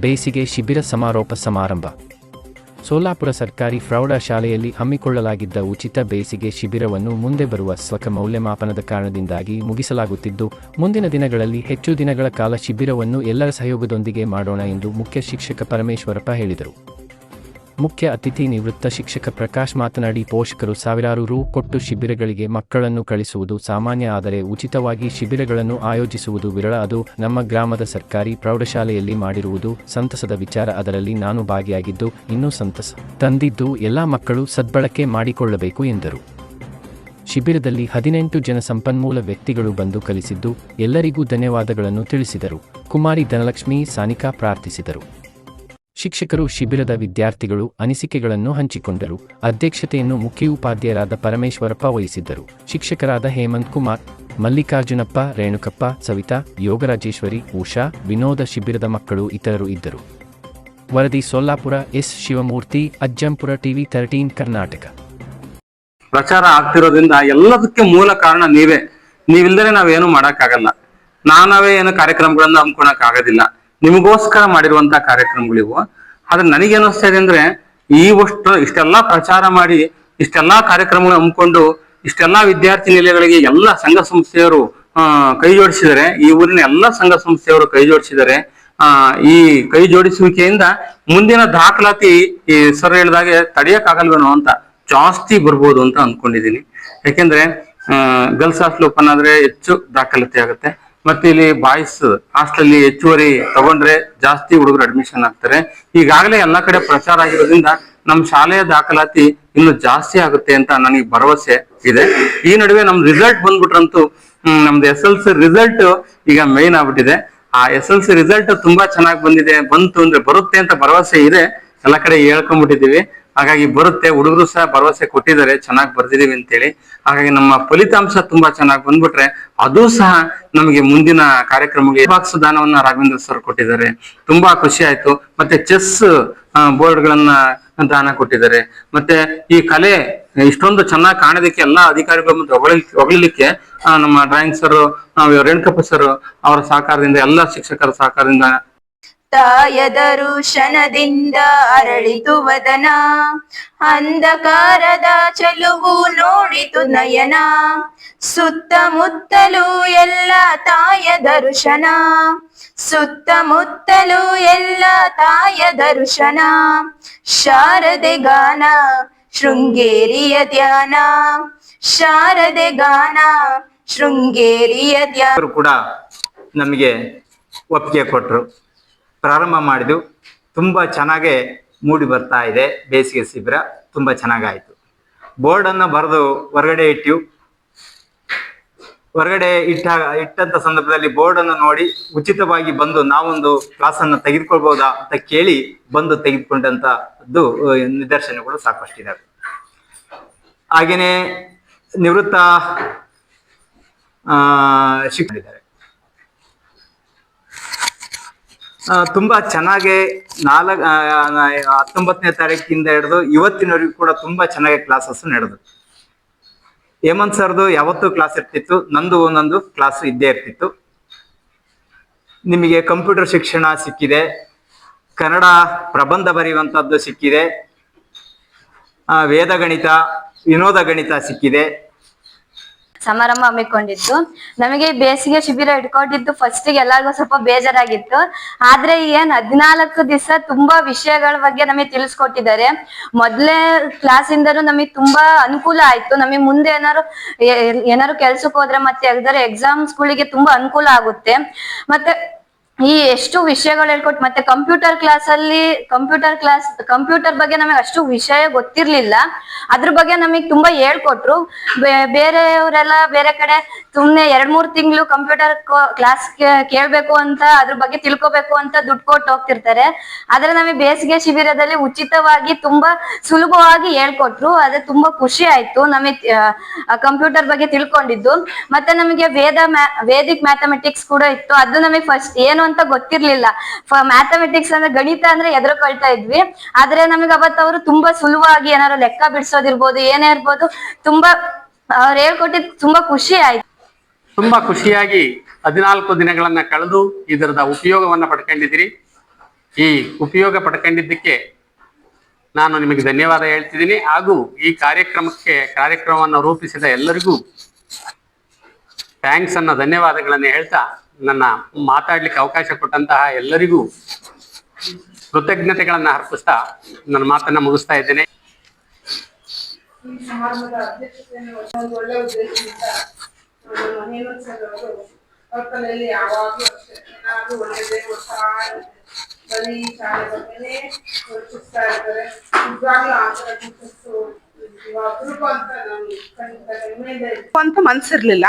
ಬೇಸಿಗೆ ಶಿಬಿರ ಸಮಾರೋಪ ಸಮಾರಂಭ. ಸೋಲಾಪುರ ಸರ್ಕಾರಿ ಪ್ರೌಢಶಾಲೆಯಲ್ಲಿ ಹಮ್ಮಿಕೊಳ್ಳಲಾಗಿದ್ದ ಉಚಿತ ಬೇಸಿಗೆ ಶಿಬಿರವನ್ನು ಮುಂದೆ ಬರುವ ಸ್ವಕ ಮೌಲ್ಯಮಾಪನದ ಕಾರಣದಿಂದಾಗಿ ಮುಗಿಸಲಾಗುತ್ತಿದ್ದು, ಮುಂದಿನ ದಿನಗಳಲ್ಲಿ ಹೆಚ್ಚು ದಿನಗಳ ಕಾಲ ಶಿಬಿರವನ್ನು ಎಲ್ಲರ ಸಹಯೋಗದೊಂದಿಗೆ ಮಾಡೋಣ ಎಂದು ಮುಖ್ಯ ಶಿಕ್ಷಕ ಪರಮೇಶ್ವರಪ್ಪ ಹೇಳಿದರು. ಮುಖ್ಯ ಅತಿಥಿ ನಿವೃತ್ತ ಶಿಕ್ಷಕ ಪ್ರಕಾಶ್ ಮಾತನಾಡಿ, ಪೋಷಕರು ಸಾವಿರಾರು ರು ಕೊಟ್ಟು ಶಿಬಿರಗಳಿಗೆ ಮಕ್ಕಳನ್ನು ಕಳಿಸುವುದು ಸಾಮಾನ್ಯ, ಆದರೆ ಉಚಿತವಾಗಿ ಶಿಬಿರಗಳನ್ನು ಆಯೋಜಿಸುವುದು ವಿರಳ. ಅದು ನಮ್ಮ ಗ್ರಾಮದ ಸರ್ಕಾರಿ ಪ್ರೌಢಶಾಲೆಯಲ್ಲಿ ಮಾಡಿರುವುದು ಸಂತಸದ ವಿಚಾರ. ಅದರಲ್ಲಿ ನಾನು ಭಾಗಿಯಾಗಿದ್ದು, ಇನ್ನೂ ಸಂತಸ ತಂದಿದ್ದು, ಎಲ್ಲ ಮಕ್ಕಳು ಸದ್ಬಳಕೆ ಮಾಡಿಕೊಳ್ಳಬೇಕು ಎಂದರು. ಶಿಬಿರದಲ್ಲಿ ಹದಿನೆಂಟು ಜನ ಸಂಪನ್ಮೂಲ ವ್ಯಕ್ತಿಗಳು ಬಂದು ಕಲಿಸಿದ್ದು, ಎಲ್ಲರಿಗೂ ಧನ್ಯವಾದಗಳನ್ನು ತಿಳಿಸಿದರು. ಕುಮಾರಿ ಧನಲಕ್ಷ್ಮಿ ಸಾನಿಕಾ ಪ್ರಾರ್ಥಿಸಿದರು. ಶಿಕ್ಷಕರು ಶಿಬಿರದ ವಿದ್ಯಾರ್ಥಿಗಳು ಅನಿಸಿಕೆಗಳನ್ನು ಹಂಚಿಕೊಂಡರು. ಅಧ್ಯಕ್ಷತೆಯನ್ನು ಮುಖ್ಯೋಪಾಧ್ಯಾಯರಾದ ಪರಮೇಶ್ವರಪ್ಪ ವಹಿಸಿದ್ದರು. ಶಿಕ್ಷಕರಾದ ಹೇಮಂತ್ ಕುಮಾರ್, ಮಲ್ಲಿಕಾರ್ಜುನಪ್ಪ, ರೇಣುಕಪ್ಪ, ಸವಿತಾ, ಯೋಗರಾಜೇಶ್ವರಿ, ಉಷಾ, ವಿನೋದ ಶಿಬಿರದ ಮಕ್ಕಳು ಇತರರು ಇದ್ದರು. ವರದಿ Sollapura S. Shivamurthy, Ajjampura TV thirteen Karnataka. ಪ್ರಚಾರ ಆಗ್ತಿರೋದ್ರಿಂದ ಎಲ್ಲದಕ್ಕೆ ಮೂಲ ಕಾರಣ ನೀವೇ. ನೀವಿಲ್ದರೆ ನಾವೇನು ಮಾಡಕ್ಕಾಗಲ್ಲ. ನಾವೇ ಏನು ಕಾರ್ಯಕ್ರಮಗಳನ್ನ ಹಮ್ಕೊಳಕ್ ಆಗೋದಿಲ್ಲ ನಿಮಗೋಸ್ಕರ ಮಾಡಿರುವಂತ ಕಾರ್ಯಕ್ರಮಗಳಿವು. ಆದ್ರೆ ನನಗೇನಿಸ್ತಾ ಇದೆ ಅಂದ್ರೆ, ಈ ವಷ್ಟು ಇಷ್ಟೆಲ್ಲಾ ಪ್ರಚಾರ ಮಾಡಿ, ಇಷ್ಟೆಲ್ಲಾ ಕಾರ್ಯಕ್ರಮಗಳು ಹಮ್ಮಿಕೊಂಡು, ಇಷ್ಟೆಲ್ಲಾ ವಿದ್ಯಾರ್ಥಿ ನಿಲಯಗಳಿಗೆ ಎಲ್ಲ ಸಂಘ ಸಂಸ್ಥೆಯವರು ಕೈ ಜೋಡಿಸಿದರೆ, ಈ ಊರಿನ ಎಲ್ಲ ಸಂಘ ಸಂಸ್ಥೆಯವರು ಕೈ ಜೋಡಿಸಿದರೆ, ಆ, ಈ ಕೈ ಜೋಡಿಸುವಿಕೆಯಿಂದ ಮುಂದಿನ ದಾಖಲಾತಿ ಈ ಸರ್ ಹೇಳಿದಾಗೆ ತಡೆಯಕ್ಕಾಗಲ್ವೇನೋ ಅಂತ ಜಾಸ್ತಿ ಬರ್ಬೋದು ಅಂತ ಅನ್ಕೊಂಡಿದೀನಿ ಯಾಕೆಂದ್ರೆ ಗರ್ಲ್ಸ್ ಹಾಸ್ಟೆಲ್ ಓಪನ್ ಆದ್ರೆ ಹೆಚ್ಚು ದಾಖಲಾತಿ ಆಗುತ್ತೆ. ಮತ್ತೆ ಇಲ್ಲಿ ಬಾಯ್ಸ್ ಹಾಸ್ಟೆಲ್ ಹೆಚ್ಚುವರಿ ತಗೊಂಡ್ರೆ ಜಾಸ್ತಿ ಹುಡುಗರು ಅಡ್ಮಿಷನ್ ಆಗ್ತಾರೆ. ಈಗಾಗಲೇ ಎಲ್ಲಾ ಕಡೆ ಪ್ರಚಾರ ಆಗಿರೋದ್ರಿಂದ ನಮ್ಮ ಶಾಲೆಯ ದಾಖಲಾತಿ ಇನ್ನು ಜಾಸ್ತಿ ಆಗುತ್ತೆ ಅಂತ ನನಗೆ ಭರವಸೆ ಇದೆ. ಈ ನಡುವೆ ನಮ್ ರಿಸಲ್ಟ್ ಬಂದ್ಬಿಟ್ರಂತೂ ನಮ್ದು ಎಸ್ ಎಲ್ ಸಿ ರಿಸಲ್ಟ್ ಈಗ ಮೇನ್ ಆಗ್ಬಿಟ್ಟಿದೆ. ಆ ಎಸ್ ಎಲ್ ಸಿ ರಿಸಲ್ಟ್ ತುಂಬಾ ಚೆನ್ನಾಗಿ ಬಂದಿದೆ, ಬಂತು ಅಂದ್ರೆ ಬರುತ್ತೆ ಅಂತ ಭರವಸೆ ಇದೆ. ಎಲ್ಲ ಕಡೆ ಹೇಳ್ಕೊಂಡ್ಬಿಟ್ಟಿದೀವಿ ಹಾಗಾಗಿ ಬರುತ್ತೆ, ಹುಡುಗರು ಸಹ ಭರವಸೆ ಕೊಟ್ಟಿದ್ದಾರೆ, ಚೆನ್ನಾಗಿ ಬರ್ದಿದೀವಿ ಅಂತೇಳಿ. ಹಾಗಾಗಿ ನಮ್ಮ ಫಲಿತಾಂಶ ತುಂಬಾ ಚೆನ್ನಾಗಿ ಬಂದ್ಬಿಟ್ರೆ ಅದು ಸಹ ನಮಗೆ ಮುಂದಿನ ಕಾರ್ಯಕ್ರಮಕ್ಕೆ ಬಾಕ್ಸ್ ದಾನವನ್ನ ರಾಘವೇಂದ್ರ ಸರ್ ಕೊಟ್ಟಿದ್ದಾರೆ. ತುಂಬಾ ಖುಷಿ ಆಯ್ತು. ಮತ್ತೆ ಚೆಸ್ ಬೋರ್ಡ್ ಗಳನ್ನ ದಾನ ಕೊಟ್ಟಿದ್ದಾರೆ. ಮತ್ತೆ ಈ ಕಲೆ ಇಷ್ಟೊಂದು ಚೆನ್ನಾಗಿ ಕಾಣೋದಕ್ಕೆ ಎಲ್ಲಾ ಅಧಿಕಾರಿಗಳು ಮುಂದೆ ಹೊಗಳಿ ಹೊಗಳಿಲಿಕ್ಕೆ ನಮ್ಮ ಡ್ರಾಯಿಂಗ್ ಸರ್ ರೇಣುಕಪ್ಪ ಸರ್ ಅವರ ಸಹಕಾರದಿಂದ, ಎಲ್ಲಾ ಶಿಕ್ಷಕರ ಸಹಕಾರದಿಂದ ತಾಯದರು ಶನದಿಂದ ಅರಳಿತು ವದನ. ಅಂಧಕಾರದ ಚಲುವು ನೋಡಿತು ನಯನ. ಸುತ್ತಮುತ್ತಲು ಎಲ್ಲ ತಾಯ ದರ್ಶನ ಸುತ್ತಮುತ್ತಲು ಎಲ್ಲ ತಾಯ ದರ್ಶನ ಶಾರದೆ ಗಾನ, ಶೃಂಗೇರಿಯ ಧ್ಯಾನ. ಶಾರದೆ ಗಾನ, ಶೃಂಗೇರಿಯ ಧ್ಯಾನ. ಕೂಡ ನಮಗೆ ಒಪ್ಪಿಗೆ ಕೊಟ್ಟರು ಪ್ರಾರಂಭ ಮಾಡಿದ್ವು ತುಂಬ ಚೆನ್ನಾಗೆ ಮೂಡಿ ಬರ್ತಾ ಇದೆ ಬೇಸಿಗೆ ಶಿಬಿರ ತುಂಬ ಚೆನ್ನಾಗಾಯಿತು. ಬೋರ್ಡನ್ನು ಬರೆದು ಹೊರಗಡೆ ಇಟ್ಟು ಹೊರಗಡೆ ಇಟ್ಟ ಇಟ್ಟಂತ ಸಂದರ್ಭದಲ್ಲಿ ಬೋರ್ಡನ್ನು ನೋಡಿ ಉಚಿತವಾಗಿ ಬಂದು ನಾವೊಂದು ಕ್ಲಾಸನ್ನು ತೆಗೆದುಕೊಳ್ಬಹುದಾ ಅಂತ ಕೇಳಿ ಬಂದು ತೆಗೆದುಕೊಂಡಂತದ್ದು ನಿದರ್ಶನಗಳು ಸಾಕಷ್ಟಿದ್ದಾವೆ ಹಾಗೆಯೇ ನಿವೃತ್ತ ಆ, ಶಿಕ್ಷಕರಿದ್ದಾರೆ ಆ, ತುಂಬಾ ಚೆನ್ನಾಗಿ ನಾಲ್ಕ ಹತ್ತೊಂಬತ್ತನೇ ತಾರೀಕಿಂದ ಹಿಡಿದು ಇವತ್ತಿನವರೆಗೂ ಕೂಡ ತುಂಬಾ ಚೆನ್ನಾಗಿ ಕ್ಲಾಸಸ್ ನಡೆದು. ಹೇಮಂತ್ ಸರ್ದು ಯಾವತ್ತೂ ಕ್ಲಾಸ್ ಇರ್ತಿತ್ತು, ನಂದು ಒಂದೊಂದು ಕ್ಲಾಸ್ ಇದ್ದೇ ಇರ್ತಿತ್ತು. ನಿಮಗೆ ಕಂಪ್ಯೂಟರ್ ಶಿಕ್ಷಣ ಸಿಕ್ಕಿದೆ, ಕನ್ನಡ ಪ್ರಬಂಧ ಬರೆಯುವಂಥದ್ದು ಸಿಕ್ಕಿದೆ ವೇದ ಗಣಿತ, ವಿನೋದ ಗಣಿತ ಸಿಕ್ಕಿದೆ. ಸಮಾರಂಭ ಹಮ್ಮಿಕೊಂಡಿತ್ತು ನಮಗೆ ಬೇಸಿಗೆ ಶಿಬಿರ ಇಟ್ಕೊಂಡಿದ್ದು ಫಸ್ಟ್ ಎಲ್ಲರಿಗೂ ಸ್ವಲ್ಪ ಬೇಜಾರಾಗಿತ್ತು. ಆದ್ರೆ ಏನ್ ಹದಿನಾಲ್ಕು ದಿವಸ ತುಂಬಾ ವಿಷಯಗಳ ಬಗ್ಗೆ ನಮಗೆ ತಿಳಿಸ್ಕೊಟ್ಟಿದ್ದಾರೆ. ಮೊದ್ಲೇ ಕ್ಲಾಸ್ ಇಂದನೂ ನಮಗೆ ತುಂಬಾ ಅನುಕೂಲ ಆಯ್ತು. ನಮಗೆ ಮುಂದೆ ಏನಾರು ಏನಾರು ಕೆಲ್ಸಕ್ಕೆ ಹೋದ್ರೆ ಮತ್ತೆ ಎಕ್ಸಾಮ್ಸ್ ಎಕ್ಸಾಮ್ಸ್ಗಳಿಗೆ ತುಂಬಾ ಅನುಕೂಲ ಆಗುತ್ತೆ. ಮತ್ತೆ ಈ ಎಷ್ಟು ವಿಷಯಗಳು ಹೇಳ್ಕೊಟ್ ಮತ್ತೆ ಕಂಪ್ಯೂಟರ್ ಕ್ಲಾಸ್ ಅಲ್ಲಿ ಕಂಪ್ಯೂಟರ್ ಕ್ಲಾಸ್ ಕಂಪ್ಯೂಟರ್ ಬಗ್ಗೆ ನಮಗೆ ಅಷ್ಟು ವಿಷಯ ಗೊತ್ತಿರ್ಲಿಲ್ಲ. ಅದ್ರ ಬಗ್ಗೆ ನಮಗೆ ತುಂಬಾ ಹೇಳ್ಕೊಟ್ರು. ಬೇರೆಯವರೆಲ್ಲ ಬೇರೆ ಕಡೆ ಸುಮ್ನೆ ಎರಡ್ ಮೂರ್ ತಿಂಗಳು ಕಂಪ್ಯೂಟರ್ ಕ್ಲಾಸ್ ಕೇಳ್ಬೇಕು ಅಂತ ಅದ್ರ ಬಗ್ಗೆ ತಿಳ್ಕೊಬೇಕು ಅಂತ ದುಡ್ಡು ಕೊಟ್ಟು ಹೋಗ್ತಿರ್ತಾರೆ. ಆದ್ರೆ ನಮಗೆ ಬೇಸಿಗೆ ಶಿಬಿರದಲ್ಲಿ ಉಚಿತವಾಗಿ ತುಂಬಾ ಸುಲಭವಾಗಿ ಹೇಳ್ಕೊಟ್ರು. ಅದೇ ತುಂಬಾ ಖುಷಿ ಆಯ್ತು ನಮಗೆ ಕಂಪ್ಯೂಟರ್ ಬಗ್ಗೆ ತಿಳ್ಕೊಂಡಿದ್ದು. ಮತ್ತೆ ನಮಗೆ ವೇದ ಮ್ಯಾ- ವೇದಿಕ್ ಮ್ಯಾಥಮೆಟಿಕ್ಸ್ ಕೂಡ ಇತ್ತು. ಅದು ನಮಗೆ ಫಸ್ಟ್ ಏನು ಅಂತ ಗೊತ್ತಿರ್ಲಿಲ್ಲ. ಮ್ಯಾಥಮೆಟಿಕ್ಸ್ ಅಂದ್ರೆ ಗಣಿತ ಅಂದ್ರೆ ಎದುರುಕೊಳ್ತಾ ಇದ್ವಿ. ಆದ್ರೆ ನಮಗೆ ಅವತ್ತು ಅವರು ತುಂಬಾ ಸುಲಭವಾಗಿ ಏನಾದ್ರು ಲೆಕ್ಕ ಬಿಡಿಸೋದಿರ್ಬೋದು, ಏನೇ ಇರ್ಬೋದು, ತುಂಬಾ ಅವ್ರು ಹೇಳ್ಕೊಟ್ಟಿದ್ ತುಂಬಾ ಖುಷಿ ಆಯ್ತು. ತುಂಬಾ ಖುಷಿಯಾಗಿ ಹದಿನಾಲ್ಕು ದಿನಗಳನ್ನ ಕಳೆದು ಇದರದ ಉಪಯೋಗವನ್ನ ಪಡ್ಕೊಂಡಿದ್ದೀರಿ. ಈ ಉಪಯೋಗ ಪಡ್ಕೊಂಡಿದ್ದಕ್ಕೆ ನಾನು ನಿಮಗೆ ಧನ್ಯವಾದ ಹೇಳ್ತಿದ್ದೀನಿ. ಹಾಗೂ ಈ ಕಾರ್ಯಕ್ರಮಕ್ಕೆ, ಕಾರ್ಯಕ್ರಮವನ್ನು ರೂಪಿಸಿದ ಎಲ್ಲರಿಗೂ ಥ್ಯಾಂಕ್ಸ್ ಅನ್ನ ಧನ್ಯವಾದಗಳನ್ನು ಹೇಳ್ತಾ ನನ್ನ ಮಾತಾಡ್ಲಿಕ್ಕೆ ಅವಕಾಶ ಕೊಟ್ಟಂತಹ ಎಲ್ಲರಿಗೂ ಕೃತಜ್ಞತೆಗಳನ್ನ ಅರ್ಪಿಸ್ತಾ ನನ್ನ ಮಾತನ್ನ ಮುಗಿಸ್ತಾ ಇದ್ದೇನೆ. ಅಂತ ನಮ್ಗೆ ಅಂತ ಮನ್ಸಿರ್ಲಿಲ್ಲ.